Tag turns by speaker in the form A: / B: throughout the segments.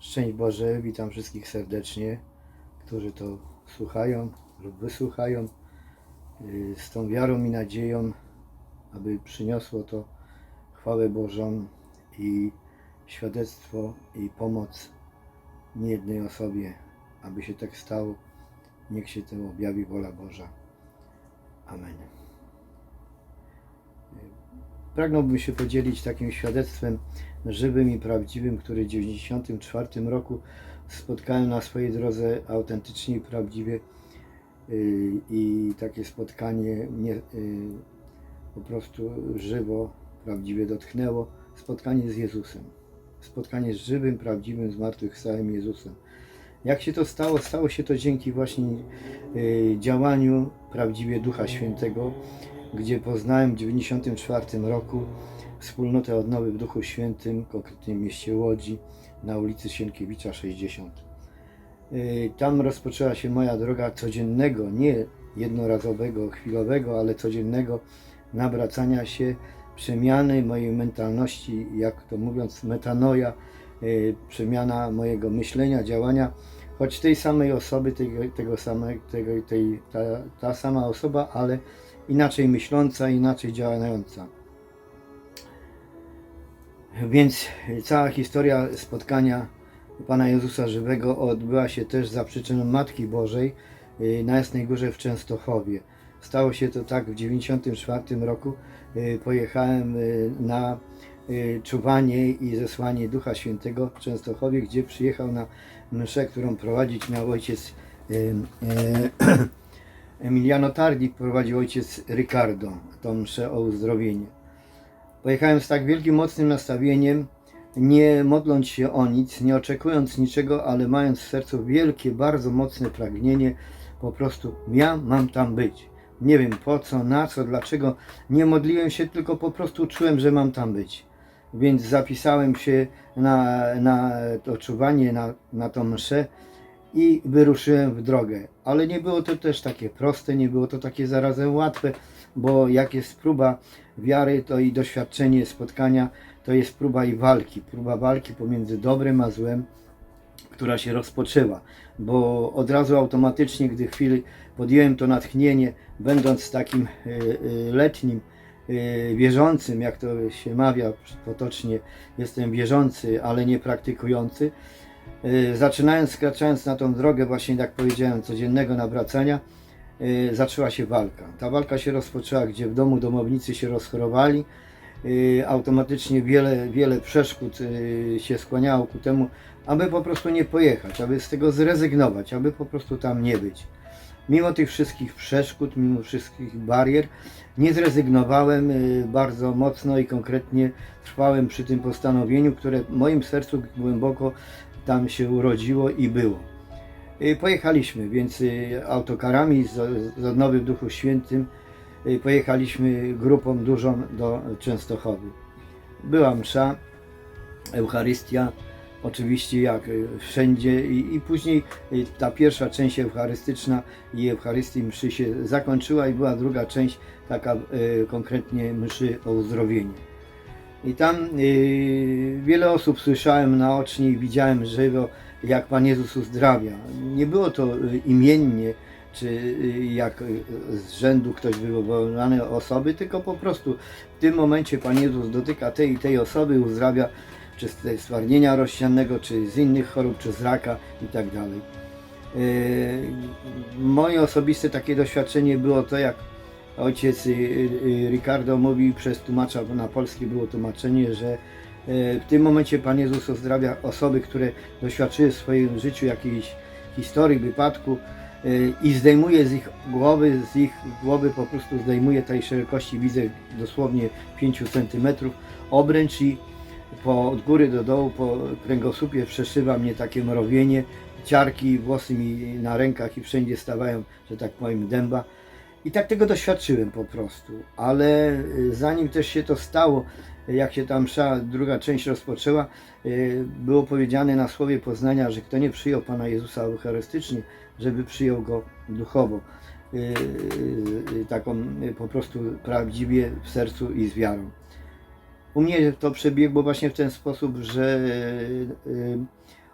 A: Szczęść Boże, witam wszystkich serdecznie, którzy to słuchają lub wysłuchają yy, z tą wiarą i nadzieją, aby przyniosło to chwałę Bożą i świadectwo i pomoc niejednej osobie, aby się tak stało. Niech się to objawi wola Boża. Amen. Pragnąłbym się podzielić takim świadectwem żywym i prawdziwym, który w 1994 roku spotkałem na swojej drodze autentycznie i prawdziwie Yy, i takie spotkanie mnie yy, po prostu żywo, prawdziwie dotknęło. Spotkanie z Jezusem. Spotkanie z żywym, prawdziwym, zmartwychwstałym Jezusem. Jak się to stało? Stało się to dzięki właśnie yy, działaniu prawdziwie Ducha Świętego, gdzie poznałem w 1994 roku wspólnotę odnowy w Duchu Świętym, konkretnie w mieście Łodzi, na ulicy Sienkiewicza 60. Yy, Tam rozpoczęła się moja droga codziennego, nie jednorazowego, chwilowego, ale codziennego nawracania się, przemiany mojej mentalności, jak to mówiąc, metanoja, yy, przemiana mojego myślenia, działania, choć tej samej osoby, tego, tego samego, tego, tej, ta, ta sama osoba, ale inaczej myśląca, inaczej działająca. Więc cała historia spotkania Pana Jezusa Żywego odbyła się też za przyczyną Matki Bożej y, na Jasnej Górze w Częstochowie. Stało się to tak w 1994 roku. y, Pojechałem y, na czuwanie i zesłanie Ducha Świętego w Częstochowie, gdzie przyjechał na mszę, którą prowadzić miał ojciec Emiliano Tardi, prowadził ojciec Ricardo, tą mszę o uzdrowienie. Pojechałem z tak wielkim, mocnym nastawieniem, nie modląc się o nic, nie oczekując niczego, ale mając w sercu wielkie, bardzo mocne pragnienie, po prostu ja mam tam być. Nie wiem po co, na co, dlaczego. Nie modliłem się, tylko po prostu czułem, że mam tam być. Więc zapisałem się na, na to czuwanie, na, na tą mszę i wyruszyłem w drogę. Ale nie było to też takie proste, nie było to takie zarazem łatwe, bo jak jest próba wiary, to i doświadczenie spotkania to jest próba i walki. Próba walki pomiędzy dobrem a złem, która się rozpoczęła, bo od razu automatycznie, gdy chwili podjąłem to natchnienie, będąc takim y, y, letnim, y, wierzącym, jak to się mawia potocznie, jestem wierzący, ale nie praktykujący, zaczynając, skraczając na tą drogę, właśnie jak powiedziałem, codziennego nawracania, zaczęła się walka. Ta walka się rozpoczęła, gdzie w domu domownicy się rozchorowali, y, automatycznie wiele, wiele przeszkód y, się skłaniało ku temu, aby po prostu nie pojechać, aby z tego zrezygnować, aby po prostu tam nie być. Mimo tych wszystkich przeszkód, mimo wszystkich barier, nie zrezygnowałem y, bardzo mocno i konkretnie trwałem przy tym postanowieniu, które w moim sercu głęboko tam się urodziło i było. Y, Pojechaliśmy więc y, autokarami z, z odnowy w Duchu Świętym. y, Pojechaliśmy grupą dużą do Częstochowy. Była msza, Eucharystia, oczywiście jak wszędzie i, i później ta pierwsza część eucharystyczna i Eucharystii mszy się zakończyła i była druga część taka konkretnie mszy o uzdrowieniu. I tam y, wiele osób słyszałem naocznie i widziałem żywo, jak Pan Jezus uzdrawia. Nie było to y, imiennie, czy y, jak y, z rzędu ktoś wywołane osoby, tylko po prostu w tym momencie Pan Jezus dotyka tej i tej osoby, uzdrawia czy z stwardnienia rozsianego, czy z innych chorób, czy z raka i tak dalej. Moje osobiste takie doświadczenie było to, jak ojciec Ricardo mówił przez tłumacza, na polski było tłumaczenie, że w tym momencie Pan Jezus uzdrawia osoby, które doświadczyły w swoim życiu jakiejś historii, wypadku yy, i zdejmuje z ich głowy, z ich głowy po prostu zdejmuje tej szerokości, widzę dosłownie 5 cm, obręcz i po, od góry do dołu po kręgosłupie przeszywa mnie takie mrowienie, ciarki, włosy mi na rękach i wszędzie stawają, że tak powiem, dęba. I tak tego doświadczyłem po prostu. Ale y, zanim też się to stało, jak się tam msza, druga część rozpoczęła, y, było powiedziane na słowie Poznania, że kto nie przyjął Pana Jezusa eucharystycznie, żeby przyjął Go duchowo. Y, Taką po prostu prawdziwie w sercu i z wiarą. U mnie to przebiegło właśnie w ten sposób, że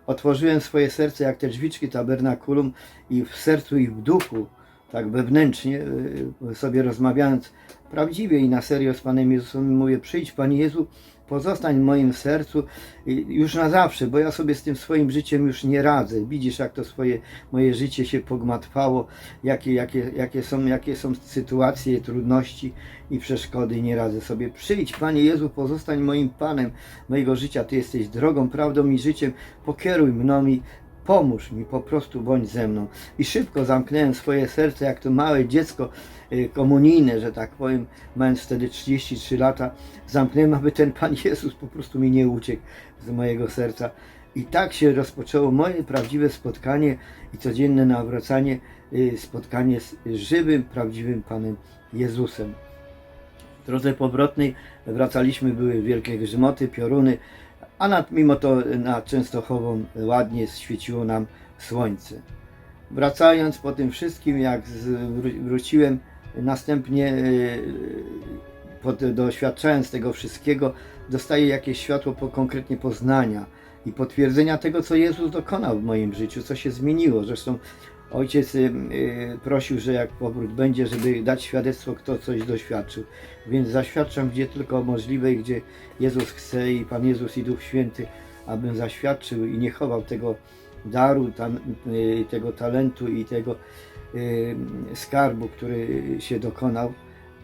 A: otworzyłem swoje serce jak te drzwiczki tabernakulum i w sercu i w duchu, tak wewnętrznie y, sobie rozmawiając prawdziwie i na serio z Panem Jezusem mówię, przyjdź Panie Jezu, pozostań w moim sercu już na zawsze, bo ja sobie z tym swoim życiem już nie radzę. Widzisz, jak to swoje moje życie się pogmatwało, jakie, jakie, jakie, są, jakie są sytuacje, trudności i przeszkody, nie radzę sobie. Przyjdź, Panie Jezu, pozostań moim Panem mojego życia. Ty jesteś drogą, prawdą i życiem. Pokieruj mną i pomóż mi, po prostu bądź ze mną. I szybko zamknąłem swoje serce, jak to małe dziecko y, komunijne, że tak powiem, mając wtedy 33 lata, zamknąłem, aby ten Pan Jezus po prostu mi nie uciekł z mojego serca. I tak się rozpoczęło moje prawdziwe spotkanie i codzienne nawracanie, y, spotkanie z żywym, prawdziwym Panem Jezusem. W drodze powrotnej wracaliśmy, były wielkie grzmoty, pioruny, a nad, mimo to nad Częstochową ładnie świeciło nam słońce. Wracając po tym wszystkim, jak wróciłem, następnie yy, pod, doświadczając tego wszystkiego, dostaję jakieś światło po, konkretnie poznania i potwierdzenia tego, co Jezus dokonał w moim życiu, co się zmieniło. Zresztą ojciec y, y, prosił, że jak powrót będzie, żeby dać świadectwo, kto coś doświadczył. Więc zaświadczam, gdzie tylko możliwe i gdzie Jezus chce i Pan Jezus i Duch Święty, abym zaświadczył i nie chował tego daru, tam, y, tego talentu i tego skarbu, który się dokonał,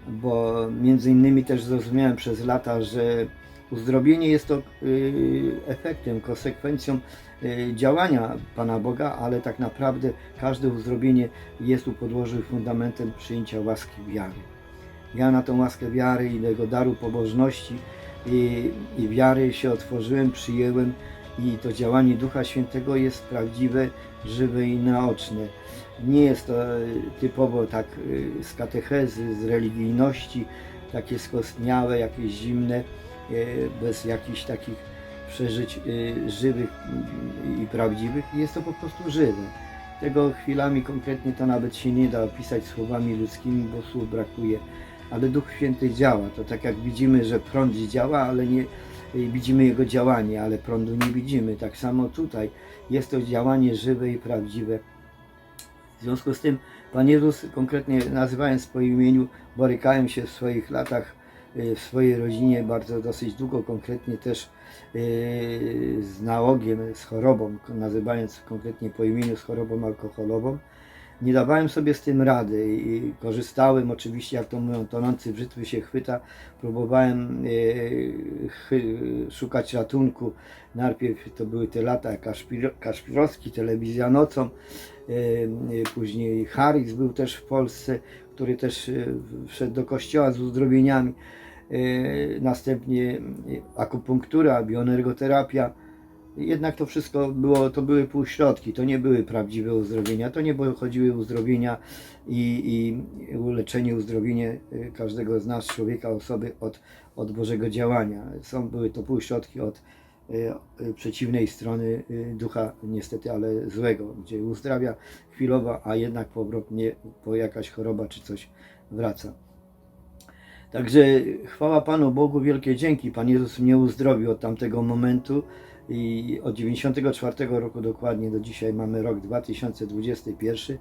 A: bo między innymi też zrozumiałem przez lata, że uzdrowienie jest to efektem, konsekwencją działania Pana Boga, ale tak naprawdę każde uzdrowienie jest u podłożu i fundamentem przyjęcia łaski wiary. Ja na tą łaskę wiary i tego daru pobożności i, i wiary się otworzyłem, przyjęłem i to działanie Ducha Świętego jest prawdziwe, żywe i naoczne. Nie jest to e, typowo tak e, z katechezy, z religijności, takie skostniałe, jakieś zimne, bez jakichś takich przeżyć e, żywych mm, i prawdziwych. Jest to po prostu żywe. Tego chwilami konkretnie to nawet się nie da opisać słowami ludzkimi, bo słów brakuje. Ale Duch Święty działa. To tak jak widzimy, że prąd działa, ale nie y, widzimy jego działanie, ale prądu nie widzimy. Tak samo tutaj jest to działanie żywe i prawdziwe. W związku z tym Pan Jezus, konkretnie nazywając po imieniu, borykałem się w swoich latach, y, w swojej rodzinie bardzo dosyć długo, konkretnie też y, z nałogiem, z chorobą, nazywając konkretnie po imieniu z chorobą alkoholową. Nie dawałem sobie z tym rady i korzystałem oczywiście, jak to mówią, tonący brzytwy się chwyta. Próbowałem chy, szukać ratunku. Najpierw to były te lata Kaszpir, Kaszpirowski, telewizja nocą. Później Harris był też w Polsce, który też e, wszedł do kościoła z uzdrowieniami. E, następnie e, akupunktura, bioenergoterapia. Jednak to wszystko było, to były półśrodki, to nie były prawdziwe uzdrowienia, to nie chodziły uzdrowienia i, i uleczenie, uzdrowienie każdego z nas, człowieka, osoby od, od Bożego działania. Są, były to półśrodki od przeciwnej strony y, ducha, niestety, ale złego, gdzie uzdrawia chwilowo, a jednak powrotnie po jakaś choroba czy coś wraca. Także chwała Panu Bogu, wielkie dzięki. Pan Jezus mnie uzdrowił od tamtego momentu i od 94 roku dokładnie do dzisiaj mamy rok 2021.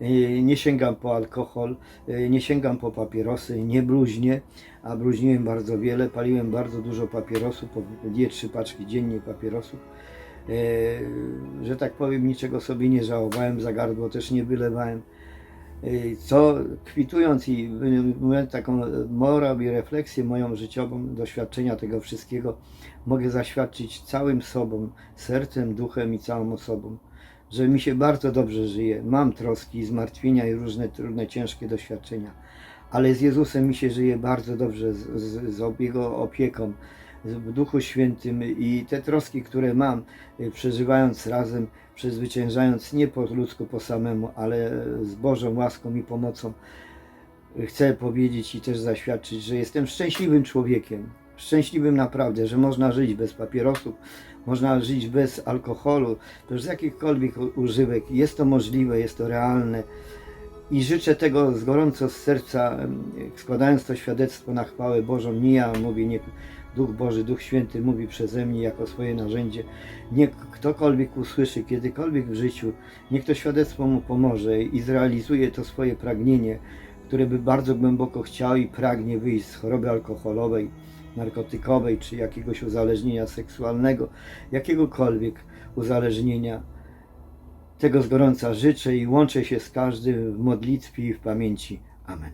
A: Yy, Nie sięgam po alkohol, yy, nie sięgam po papierosy, nie bluźnię, a bluźniłem bardzo wiele, paliłem bardzo dużo papierosów, po dwie, trzy paczki dziennie papierosów. Yy, Że tak powiem, niczego sobie nie żałowałem, za gardło też nie wylewałem. Yy, co kwitując i wyjmując taką morał i refleksję moją życiową, doświadczenia tego wszystkiego, mogę zaświadczyć całym sobą, sercem, duchem i całą osobą, że mi się bardzo dobrze żyje. Mam troski, zmartwienia i różne trudne, ciężkie doświadczenia, ale z Jezusem mi się żyje bardzo dobrze, z, z, z Jego opieką, w Duchu Świętym i te troski, które mam, y, przeżywając razem, przezwyciężając nie po ludzku, po samemu, ale z Bożą łaską i pomocą, chcę powiedzieć i też zaświadczyć, że jestem szczęśliwym człowiekiem. Szczęśliwym naprawdę, że można żyć bez papierosów, można żyć bez alkoholu, bez jakichkolwiek używek. Jest to możliwe, jest to realne. I życzę tego z gorąco z serca, składając to świadectwo na chwałę Bożą. Nie ja mówię, nie Duch Boży, Duch Święty mówi przeze mnie jako swoje narzędzie. Niech ktokolwiek usłyszy kiedykolwiek w życiu, niech to świadectwo mu pomoże i zrealizuje to swoje pragnienie, które by bardzo głęboko chciał i pragnie wyjść z choroby alkoholowej, narkotykowej czy jakiegoś uzależnienia seksualnego, jakiegokolwiek uzależnienia. Tego z gorąca życzę i łączę się z każdym w modlitwie i w pamięci. Amen.